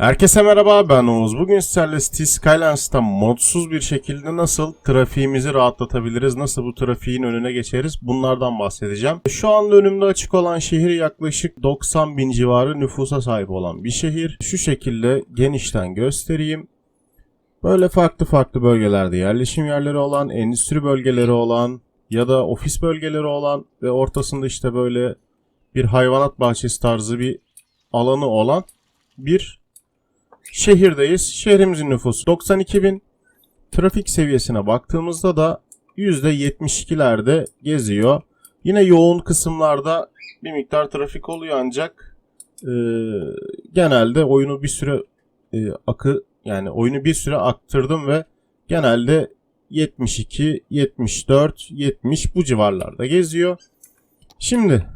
Herkese merhaba ben Oğuz. Bugün sizlerle City Skylines'ta modsuz bir şekilde nasıl trafiğimizi rahatlatabiliriz, nasıl bu trafiğin önüne geçeriz bunlardan bahsedeceğim. Şu anda önümde açık olan şehir yaklaşık 90 bin civarı nüfusa sahip olan bir şehir. Şu şekilde genişten göstereyim. Böyle farklı farklı bölgelerde yerleşim yerleri olan, endüstri bölgeleri olan ya da ofis bölgeleri olan ve ortasında işte böyle bir hayvanat bahçesi tarzı bir alanı olan bir şehirdeyiz. Şehrimizin nüfusu 92 bin. Trafik seviyesine baktığımızda da %72'lerde geziyor. Yine yoğun kısımlarda bir miktar trafik oluyor ancak e, genelde oyunu bir süre e, akı yani oyunu bir süre aktırdım ve genelde 72, 74, 70 bu civarlarda geziyor. Şimdi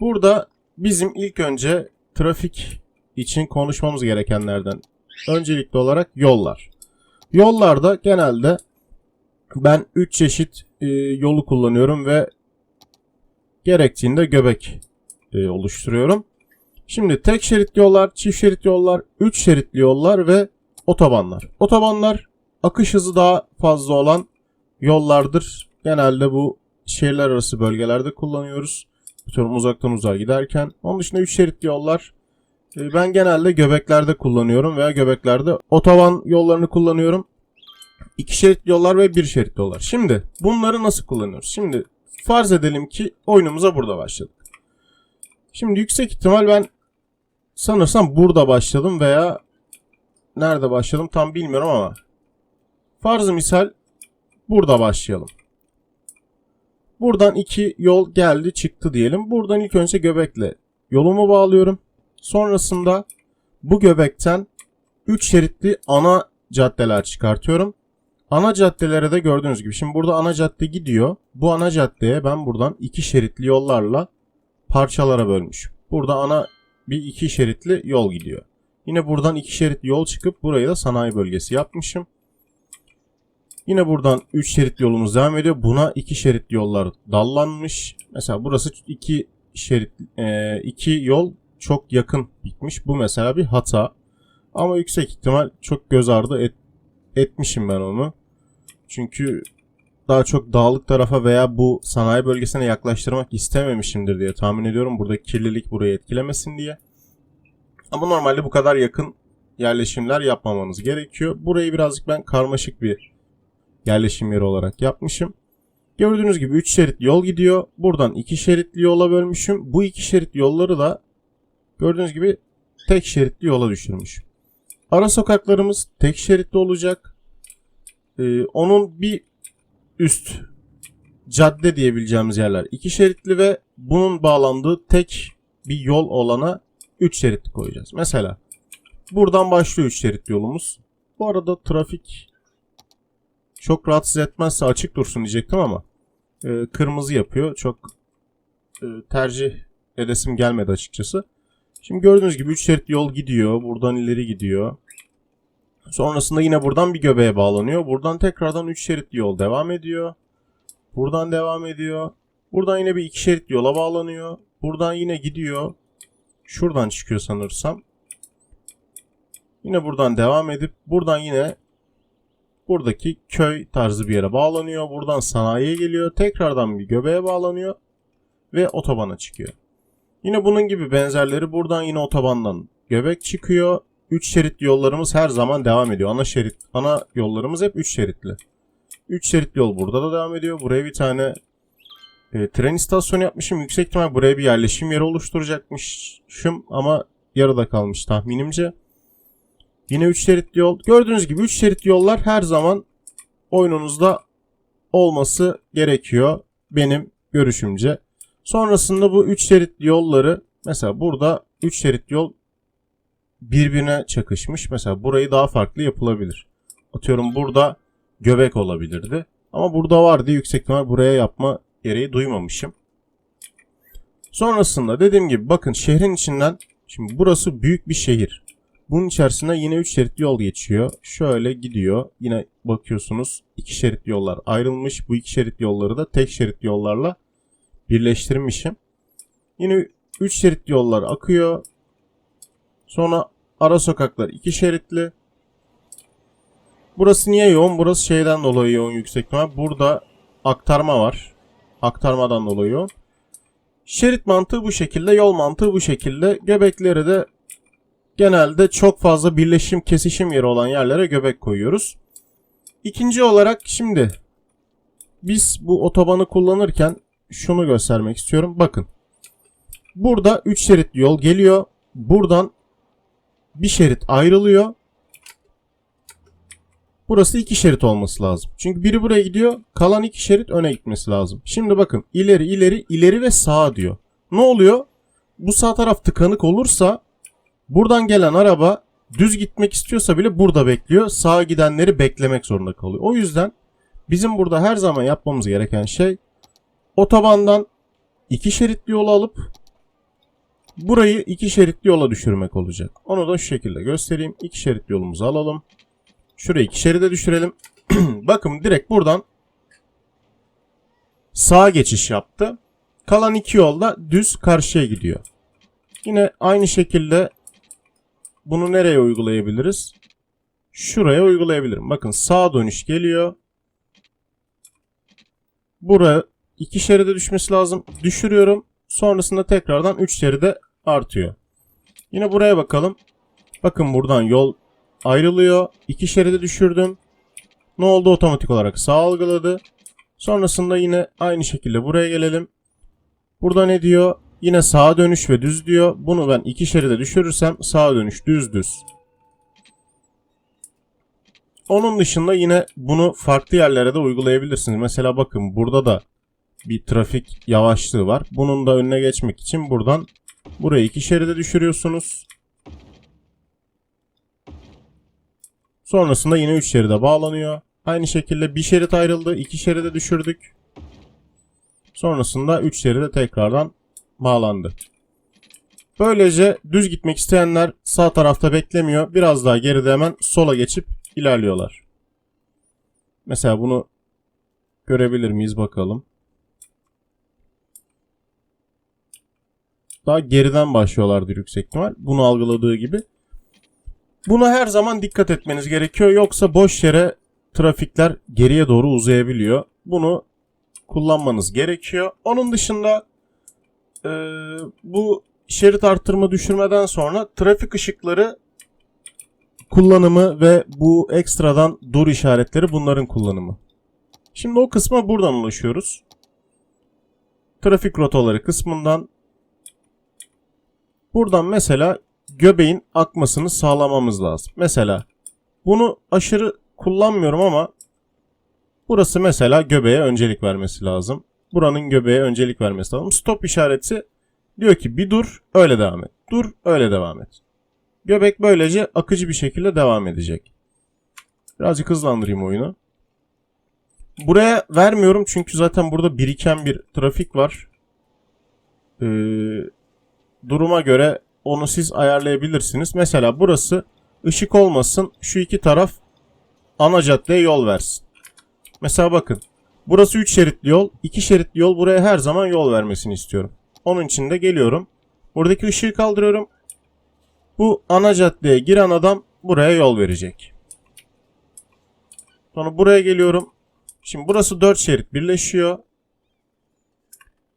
burada bizim ilk önce trafik için konuşmamız gerekenlerden öncelikli olarak yollar. Yollarda genelde ben 3 çeşit e, yolu kullanıyorum ve gerektiğinde göbek e, oluşturuyorum. Şimdi tek şeritli yollar, çift şeritli yollar, 3 şeritli yollar ve otobanlar. Otobanlar akış hızı daha fazla olan yollardır. Genelde bu şehirler arası bölgelerde kullanıyoruz. Atıyorum uzaktan uzağa giderken. Onun dışında 3 şeritli yollar ben genelde göbeklerde kullanıyorum veya göbeklerde otoban yollarını kullanıyorum. İki şeritli yollar ve bir şeritli yollar. Şimdi bunları nasıl kullanıyoruz? Şimdi farz edelim ki oyunumuza burada başladık. Şimdi yüksek ihtimal ben sanırsam burada başladım veya nerede başladım tam bilmiyorum ama farz misal burada başlayalım. Buradan iki yol geldi çıktı diyelim. Buradan ilk önce göbekle yolumu bağlıyorum. Sonrasında bu göbekten 3 şeritli ana caddeler çıkartıyorum. Ana caddelere de gördüğünüz gibi. Şimdi burada ana cadde gidiyor. Bu ana caddeye ben buradan 2 şeritli yollarla parçalara bölmüşüm. Burada ana bir 2 şeritli yol gidiyor. Yine buradan 2 şeritli yol çıkıp burayı da sanayi bölgesi yapmışım. Yine buradan 3 şeritli yolumuz devam ediyor. Buna 2 şeritli yollar dallanmış. Mesela burası 2 şerit 2 yol çok yakın bitmiş. Bu mesela bir hata. Ama yüksek ihtimal çok göz ardı et, etmişim ben onu. Çünkü daha çok dağlık tarafa veya bu sanayi bölgesine yaklaştırmak istememişimdir diye tahmin ediyorum. Buradaki kirlilik burayı etkilemesin diye. Ama normalde bu kadar yakın yerleşimler yapmamanız gerekiyor. Burayı birazcık ben karmaşık bir yerleşim yeri olarak yapmışım. Gördüğünüz gibi 3 şerit yol gidiyor. Buradan 2 şeritli yola bölmüşüm. Bu 2 şerit yolları da Gördüğünüz gibi tek şeritli yola düşürmüş. Ara sokaklarımız tek şeritli olacak. Ee, onun bir üst cadde diyebileceğimiz yerler iki şeritli ve bunun bağlandığı tek bir yol olana 3 şeritli koyacağız. Mesela buradan başlıyor 3 şeritli yolumuz. Bu arada trafik çok rahatsız etmezse açık dursun diyecektim ama e, kırmızı yapıyor. Çok e, tercih edesim gelmedi açıkçası. Şimdi gördüğünüz gibi 3 şerit yol gidiyor. Buradan ileri gidiyor. Sonrasında yine buradan bir göbeğe bağlanıyor. Buradan tekrardan 3 şeritli yol devam ediyor. Buradan devam ediyor. Buradan yine bir 2 şeritli yola bağlanıyor. Buradan yine gidiyor. Şuradan çıkıyor sanırsam. Yine buradan devam edip buradan yine buradaki köy tarzı bir yere bağlanıyor. Buradan sanayiye geliyor. Tekrardan bir göbeğe bağlanıyor ve otobana çıkıyor. Yine bunun gibi benzerleri buradan yine otobandan göbek çıkıyor. 3 şeritli yollarımız her zaman devam ediyor. Ana şerit ana yollarımız hep 3 şeritli. 3 şeritli yol burada da devam ediyor. Buraya bir tane e, tren istasyonu yapmışım. Yüksek ihtimal buraya bir yerleşim yeri oluşturacakmışım ama yarıda kalmış tahminimce. Yine 3 şeritli yol. Gördüğünüz gibi 3 şeritli yollar her zaman oyununuzda olması gerekiyor benim görüşümce. Sonrasında bu 3 şeritli yolları mesela burada 3 şerit yol birbirine çakışmış. Mesela burayı daha farklı yapılabilir. Atıyorum burada göbek olabilirdi. Ama burada vardı yüksek ihtimal buraya yapma gereği duymamışım. Sonrasında dediğim gibi bakın şehrin içinden şimdi burası büyük bir şehir. Bunun içerisinde yine 3 şeritli yol geçiyor. Şöyle gidiyor. Yine bakıyorsunuz iki şeritli yollar ayrılmış. Bu iki şeritli yolları da tek şeritli yollarla birleştirmişim. Yine 3 şeritli yollar akıyor. Sonra Ara sokaklar iki şeritli. Burası niye yoğun? Burası şeyden dolayı yoğun yüksek. Burada aktarma var. Aktarmadan dolayı yoğun. Şerit mantığı bu şekilde, yol mantığı bu şekilde. Göbekleri de genelde çok fazla birleşim, kesişim yeri olan yerlere göbek koyuyoruz. İkinci olarak şimdi biz bu otobanı kullanırken şunu göstermek istiyorum. Bakın. Burada 3 şeritli yol geliyor. Buradan bir şerit ayrılıyor. Burası iki şerit olması lazım. Çünkü biri buraya gidiyor. Kalan iki şerit öne gitmesi lazım. Şimdi bakın ileri ileri ileri ve sağa diyor. Ne oluyor? Bu sağ taraf tıkanık olursa buradan gelen araba düz gitmek istiyorsa bile burada bekliyor. Sağa gidenleri beklemek zorunda kalıyor. O yüzden bizim burada her zaman yapmamız gereken şey otobandan iki şeritli yol alıp burayı iki şeritli yola düşürmek olacak. Onu da şu şekilde göstereyim. İki şeritli yolumuzu alalım. Şurayı iki şeride düşürelim. Bakın direkt buradan sağa geçiş yaptı. Kalan iki yolda düz karşıya gidiyor. Yine aynı şekilde bunu nereye uygulayabiliriz? Şuraya uygulayabilirim. Bakın sağa dönüş geliyor. Bura 2 şeride düşmesi lazım. Düşürüyorum. Sonrasında tekrardan 3 şeride artıyor. Yine buraya bakalım. Bakın buradan yol ayrılıyor. 2 şeride düşürdüm. Ne oldu? Otomatik olarak sağ algıladı. Sonrasında yine aynı şekilde buraya gelelim. Burada ne diyor? Yine sağa dönüş ve düz diyor. Bunu ben iki şeride düşürürsem sağa dönüş düz düz. Onun dışında yine bunu farklı yerlere de uygulayabilirsiniz. Mesela bakın burada da bir trafik yavaşlığı var. Bunun da önüne geçmek için buradan burayı iki şeride düşürüyorsunuz. Sonrasında yine 3 şeride bağlanıyor. Aynı şekilde bir şerit ayrıldı. 2 şeride düşürdük. Sonrasında 3 şeride tekrardan bağlandı. Böylece düz gitmek isteyenler sağ tarafta beklemiyor. Biraz daha geride hemen sola geçip ilerliyorlar. Mesela bunu görebilir miyiz bakalım. Daha geriden başlıyorlardır yüksek ihtimal. Bunu algıladığı gibi. Buna her zaman dikkat etmeniz gerekiyor. Yoksa boş yere trafikler geriye doğru uzayabiliyor. Bunu kullanmanız gerekiyor. Onun dışında e, bu şerit arttırma düşürmeden sonra trafik ışıkları kullanımı ve bu ekstradan dur işaretleri bunların kullanımı. Şimdi o kısma buradan ulaşıyoruz. Trafik rotaları kısmından buradan mesela göbeğin akmasını sağlamamız lazım. Mesela bunu aşırı kullanmıyorum ama burası mesela göbeğe öncelik vermesi lazım. Buranın göbeğe öncelik vermesi lazım. Stop işareti diyor ki bir dur öyle devam et. Dur öyle devam et. Göbek böylece akıcı bir şekilde devam edecek. Birazcık hızlandırayım oyunu. Buraya vermiyorum çünkü zaten burada biriken bir trafik var. Ee, duruma göre onu siz ayarlayabilirsiniz. Mesela burası ışık olmasın. Şu iki taraf ana caddeye yol versin. Mesela bakın. Burası 3 şeritli yol. 2 şeritli yol buraya her zaman yol vermesini istiyorum. Onun için de geliyorum. Buradaki ışığı kaldırıyorum. Bu ana caddeye giren adam buraya yol verecek. Sonra buraya geliyorum. Şimdi burası 4 şerit birleşiyor.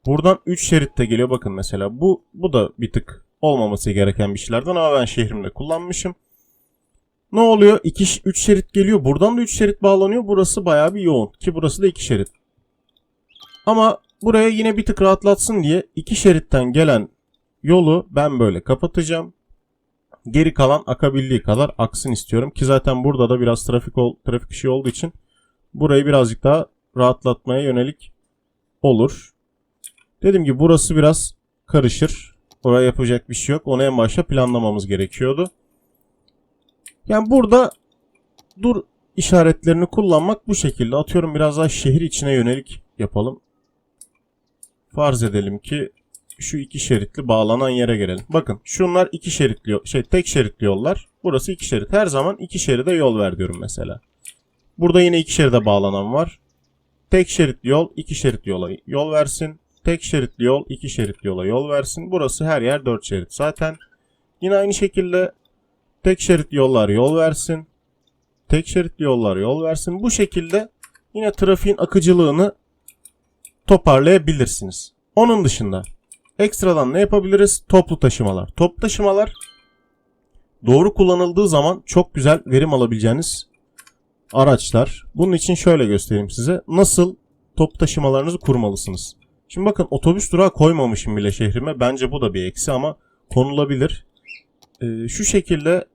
Buradan 3 şerit de geliyor. Bakın mesela bu bu da bir tık olmaması gereken bir şeylerden ama ben şehrimde kullanmışım. Ne oluyor? 2 3 şerit geliyor. Buradan da 3 şerit bağlanıyor. Burası bayağı bir yoğun ki burası da 2 şerit. Ama buraya yine bir tık rahatlatsın diye 2 şeritten gelen yolu ben böyle kapatacağım. Geri kalan akabildiği kadar aksın istiyorum ki zaten burada da biraz trafik ol, trafik ışığı olduğu için burayı birazcık daha rahatlatmaya yönelik olur. Dedim ki burası biraz karışır. Oraya yapacak bir şey yok. Onu en başta planlamamız gerekiyordu. Yani burada dur işaretlerini kullanmak bu şekilde. Atıyorum biraz daha şehir içine yönelik yapalım. Farz edelim ki şu iki şeritli bağlanan yere gelelim. Bakın şunlar iki şeritli şey tek şeritli yollar. Burası iki şerit. Her zaman iki şeride yol ver diyorum mesela. Burada yine iki şeride bağlanan var. Tek şeritli yol iki şeritli yola yol versin. Tek şeritli yol iki şeritli yola yol versin. Burası her yer dört şerit. Zaten yine aynı şekilde Tek şeritli yollar yol versin. Tek şeritli yollar yol versin. Bu şekilde yine trafiğin akıcılığını toparlayabilirsiniz. Onun dışında ekstradan ne yapabiliriz? Toplu taşımalar. Toplu taşımalar doğru kullanıldığı zaman çok güzel verim alabileceğiniz araçlar. Bunun için şöyle göstereyim size. Nasıl toplu taşımalarınızı kurmalısınız. Şimdi bakın otobüs durağı koymamışım bile şehrime. Bence bu da bir eksi ama konulabilir. Ee, şu şekilde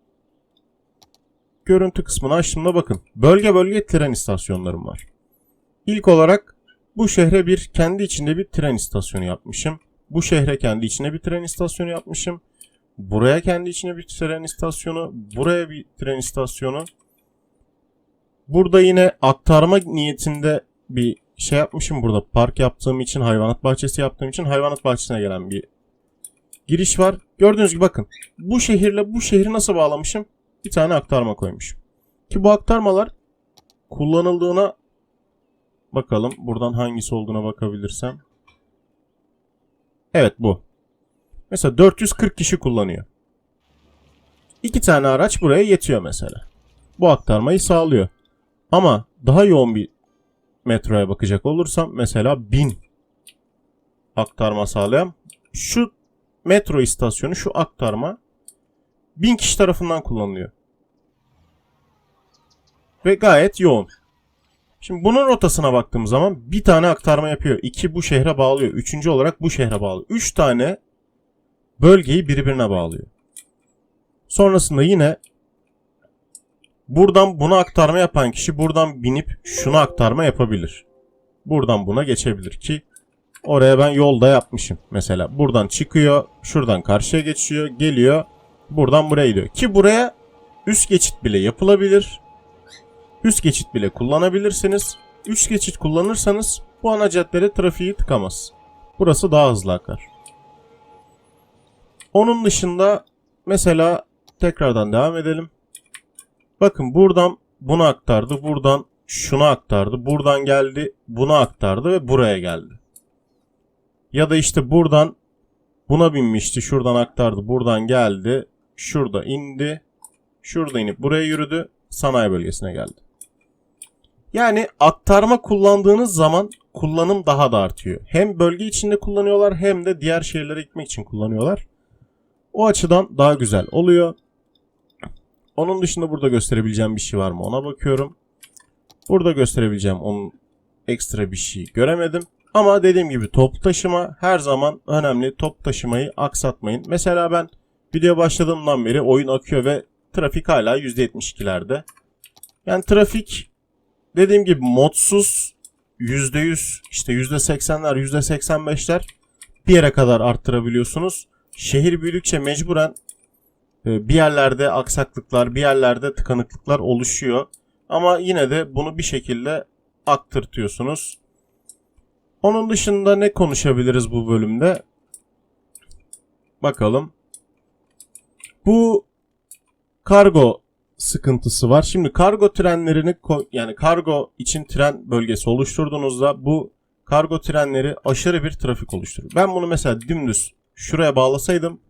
görüntü kısmını açtığımda bakın. Bölge bölge tren istasyonlarım var. İlk olarak bu şehre bir kendi içinde bir tren istasyonu yapmışım. Bu şehre kendi içine bir tren istasyonu yapmışım. Buraya kendi içine bir tren istasyonu. Buraya bir tren istasyonu. Burada yine aktarma niyetinde bir şey yapmışım burada. Park yaptığım için, hayvanat bahçesi yaptığım için hayvanat bahçesine gelen bir giriş var. Gördüğünüz gibi bakın. Bu şehirle bu şehri nasıl bağlamışım? Bir tane aktarma koymuşum. Ki bu aktarmalar kullanıldığına bakalım. Buradan hangisi olduğuna bakabilirsem. Evet bu. Mesela 440 kişi kullanıyor. İki tane araç buraya yetiyor mesela. Bu aktarmayı sağlıyor. Ama daha yoğun bir metroya bakacak olursam mesela 1000 aktarma sağlayan şu metro istasyonu şu aktarma 1000 kişi tarafından kullanılıyor. Ve gayet yoğun. Şimdi bunun rotasına baktığım zaman bir tane aktarma yapıyor. iki bu şehre bağlıyor. Üçüncü olarak bu şehre bağlıyor. Üç tane bölgeyi birbirine bağlıyor. Sonrasında yine buradan buna aktarma yapan kişi buradan binip şuna aktarma yapabilir. Buradan buna geçebilir ki oraya ben yolda yapmışım. Mesela buradan çıkıyor, şuradan karşıya geçiyor, geliyor, buradan buraya gidiyor. Ki buraya üst geçit bile yapılabilir. Üst geçit bile kullanabilirsiniz. Üst geçit kullanırsanız bu ana caddede trafiği tıkamaz. Burası daha hızlı akar. Onun dışında mesela tekrardan devam edelim. Bakın buradan bunu aktardı, buradan şunu aktardı, buradan geldi, bunu aktardı ve buraya geldi. Ya da işte buradan buna binmişti, şuradan aktardı, buradan geldi, şurada indi, şurada inip buraya yürüdü, sanayi bölgesine geldi. Yani aktarma kullandığınız zaman kullanım daha da artıyor. Hem bölge içinde kullanıyorlar hem de diğer şehirlere gitmek için kullanıyorlar. O açıdan daha güzel oluyor. Onun dışında burada gösterebileceğim bir şey var mı ona bakıyorum. Burada gösterebileceğim onun ekstra bir şey göremedim. Ama dediğim gibi toplu taşıma her zaman önemli. Top taşımayı aksatmayın. Mesela ben video başladığımdan beri oyun akıyor ve trafik hala %72'lerde. Yani trafik dediğim gibi modsuz %100 işte %80'ler %85'ler bir yere kadar arttırabiliyorsunuz. Şehir büyüdükçe mecburen bir yerlerde aksaklıklar, bir yerlerde tıkanıklıklar oluşuyor. Ama yine de bunu bir şekilde aktırtıyorsunuz. Onun dışında ne konuşabiliriz bu bölümde? Bakalım. Bu kargo sıkıntısı var. Şimdi kargo trenlerini yani kargo için tren bölgesi oluşturduğunuzda bu kargo trenleri aşırı bir trafik oluşturur. Ben bunu mesela dümdüz şuraya bağlasaydım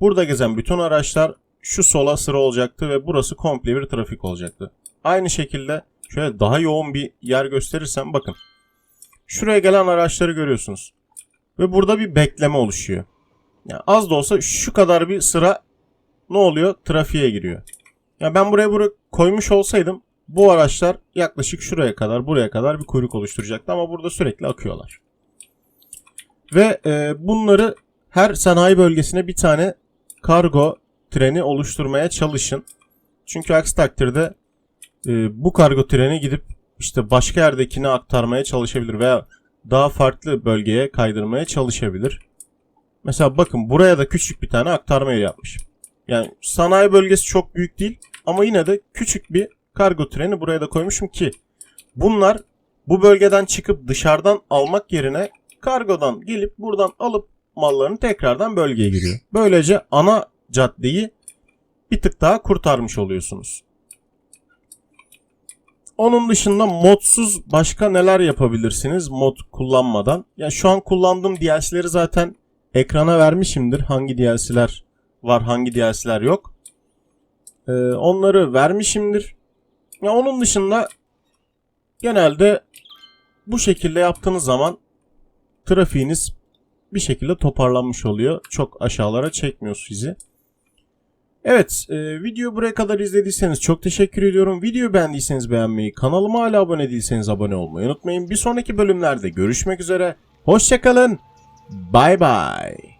burada gezen bütün araçlar şu sola sıra olacaktı ve burası komple bir trafik olacaktı. Aynı şekilde şöyle daha yoğun bir yer gösterirsem bakın. Şuraya gelen araçları görüyorsunuz. Ve burada bir bekleme oluşuyor. Yani az da olsa şu kadar bir sıra ne oluyor? Trafiğe giriyor. Ya ben buraya buraya koymuş olsaydım bu araçlar yaklaşık şuraya kadar buraya kadar bir kuyruk oluşturacaktı ama burada sürekli akıyorlar. Ve e, bunları her sanayi bölgesine bir tane kargo treni oluşturmaya çalışın. Çünkü aksi takdirde e, bu kargo treni gidip işte başka yerdekini aktarmaya çalışabilir veya daha farklı bölgeye kaydırmaya çalışabilir. Mesela bakın buraya da küçük bir tane aktarma yeri yapmışım. Yani sanayi bölgesi çok büyük değil ama yine de küçük bir kargo treni buraya da koymuşum ki bunlar bu bölgeden çıkıp dışarıdan almak yerine kargodan gelip buradan alıp mallarını tekrardan bölgeye giriyor. Böylece ana caddeyi bir tık daha kurtarmış oluyorsunuz. Onun dışında modsuz başka neler yapabilirsiniz mod kullanmadan? Ya şu an kullandığım DLC'leri zaten ekrana vermişimdir. Hangi DLC'ler var, hangi DLC'ler yok. Ee, onları vermişimdir. Ya onun dışında genelde bu şekilde yaptığınız zaman trafiğiniz bir şekilde toparlanmış oluyor. Çok aşağılara çekmiyor sizi. Evet, e, videoyu buraya kadar izlediyseniz çok teşekkür ediyorum. Videoyu beğendiyseniz beğenmeyi, kanalıma hala abone değilseniz abone olmayı unutmayın. Bir sonraki bölümlerde görüşmek üzere. Hoşçakalın. Bay bay.